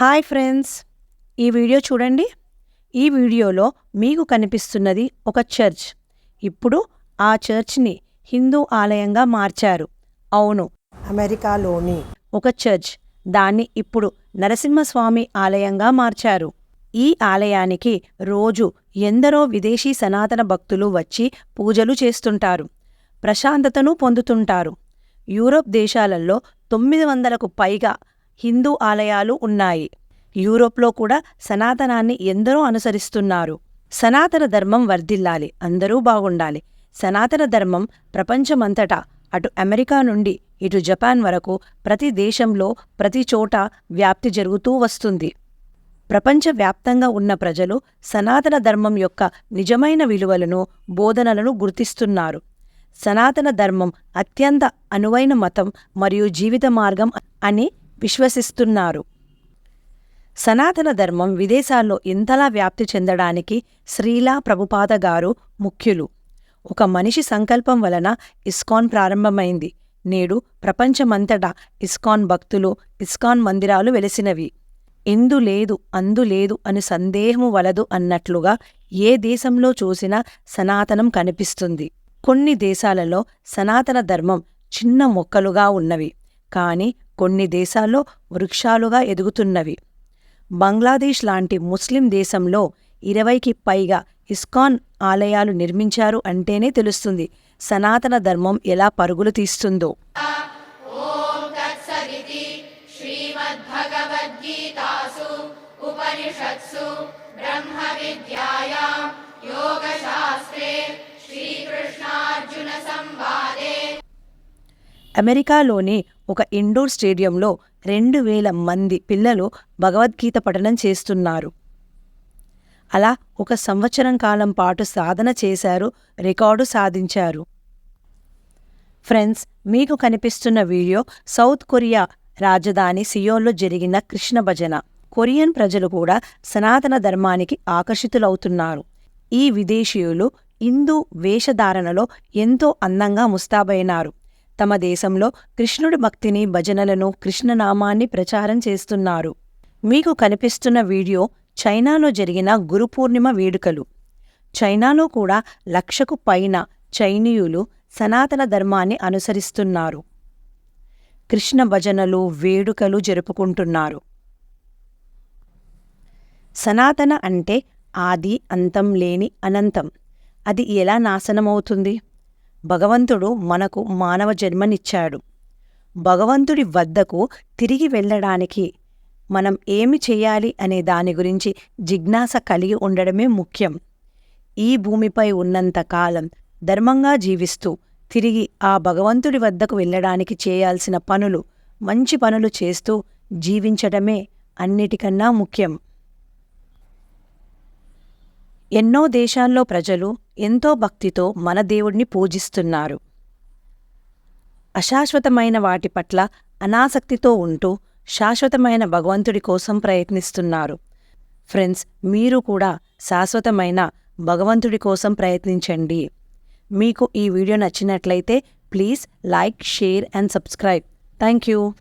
Hi friends. ఈ video చూడండి. ఈ వీడియోలో మీకు కనిపిస్తున్నది ఒక చర్చ్. ఇప్పుడు ఆ చర్చ్ని హిందూ ఆలయంగా మార్చారు. అవును. అమెరికాలోని ఒక చర్చ్. దాన్ని ఇప్పుడు నరసింహస్వామి ఆలయంగా మార్చారు. ఈ ఆలయానికి రోజు ఎందరో విదేశీ సనాతన భక్తులు వచ్చి పూజలు చేస్తుంటారు. ప్రశాంతతను పొందుతుంటారు. యూరోప్ దేశాలలో తొమ్మిది వందలకు పైగా హిందూ ఆలయాలు ఉన్నాయి. యూరోప్లో కూడా సనాతనాన్ని ఎందరో అనుసరిస్తున్నారు. సనాతన ధర్మం వర్ధిల్లాలి అందరూ బాగుండాలి. సనాతన ధర్మం ప్రపంచమంతటా అటు అమెరికా నుండి ఇటు జపాన్ వరకు ప్రతి దేశంలో ప్రతి చోట వ్యాప్తి జరుగుతూ వస్తుంది. ప్రపంచవ్యాప్తంగా ఉన్న ప్రజలు సనాతన ధర్మం యొక్క నిజమైన విలువలను బోధనలను గుర్తిస్తున్నారు. సనాతన ధర్మం అత్యంత అనువైన మతం మరియు జీవిత మార్గం అని విశ్వసిస్తున్నారు. సనాతన ధర్మం విదేశాల్లో ఇంతలా వ్యాప్తి చెందడానికి శ్రీలా ప్రభుపాద గారు ముఖ్యులు. ఒక మనిషి సంకల్పం వలన ఇస్కాన్ ప్రారంభమైంది. నేడు ప్రపంచమంతటా ఇస్కాన్ భక్తులు ఇస్కాన్ మందిరాలు వెలిసినవి. ఎందు లేదు అందు లేదు అని సందేహము వలదు అన్నట్లుగా ఏ దేశంలో చూసినా సనాతనం కనిపిస్తుంది. కొన్ని దేశాలలో సనాతన ధర్మం చిన్న మొక్కలుగా ఉన్నవి. కాని కొన్ని దేశాల్లో వృక్షాలుగా ఎదుగుతున్నవి. బంగ్లాదేశ్ లాంటి ముస్లిం దేశంలో ఇరవైకి పైగా ఇస్కాన్ ఆలయాలు నిర్మించారు అంటేనే తెలుస్తుంది సనాతన ధర్మం ఎలా పరుగులు తీస్తుందో. శ్రీకృష్ణార్జున సంవాద అమెరికాలోని ఒక ఇండోర్ స్టేడియంలో రెండు వేల మంది పిల్లలు భగవద్గీత పఠనం చేస్తున్నారు. అలా ఒక సంవత్సరం కాలం పాటు సాధన చేశారు రికార్డు సాధించారు. ఫ్రెండ్స్ మీకు కనిపిస్తున్న వీడియో సౌత్ కొరియా రాజధాని సియోల్లో జరిగిన కృష్ణ భజన. కొరియన్ ప్రజలు కూడా సనాతన ధర్మానికి ఆకర్షితులవుతున్నారు. ఈ విదేశీయులు హిందూ వేషధారణలో ఎంతో అందంగా ముస్తాబైనారు. తమ దేశంలో కృష్ణుడి భక్తిని భజనలను కృష్ణనామాన్ని ప్రచారం చేస్తున్నారు. మీకు కనిపిస్తున్న వీడియో చైనాలో జరిగిన గురు పూర్ణిమ వేడుకలు. చైనాలో కూడా లక్షకు పైన చైనీయులు సనాతన ధర్మాన్ని అనుసరిస్తున్నారు. కృష్ణ భజనలు వేడుకలు జరుపుకుంటున్నారు. సనాతన అంటే ఆది అంతం లేని అనంతం. అది ఎలా నాశనమవుతుంది? భగవంతుడు మనకు మానవ జన్మనిచ్చాడు. భగవంతుడి వద్దకు తిరిగి వెళ్ళడానికి మనం ఏమి చేయాలి అనే దాని గురించి జిజ్ఞాస కలిగి ఉండడమే ముఖ్యం. ఈ భూమిపై ఉన్నంతకాలం ధర్మంగా జీవిస్తూ తిరిగి ఆ భగవంతుడి వద్దకు వెళ్ళడానికి చేయాల్సిన పనులు మంచి పనులు చేస్తూ జీవించడమే అన్నిటికన్నా ముఖ్యం. ఎన్నో దేశాల్లో ప్రజలు ఎంతో భక్తితో మన దేవుణ్ణి పూజిస్తున్నారు. అశాశ్వతమైన వాటి పట్ల అనాసక్తితో ఉంటూ శాశ్వతమైన భగవంతుడి కోసం ప్రయత్నిస్తున్నారు. ఫ్రెండ్స్ మీరు కూడా శాశ్వతమైన భగవంతుడి కోసం ప్రయత్నించండి. మీకు ఈ వీడియో నచ్చినట్లయితే please like share and subscribe. Thank you.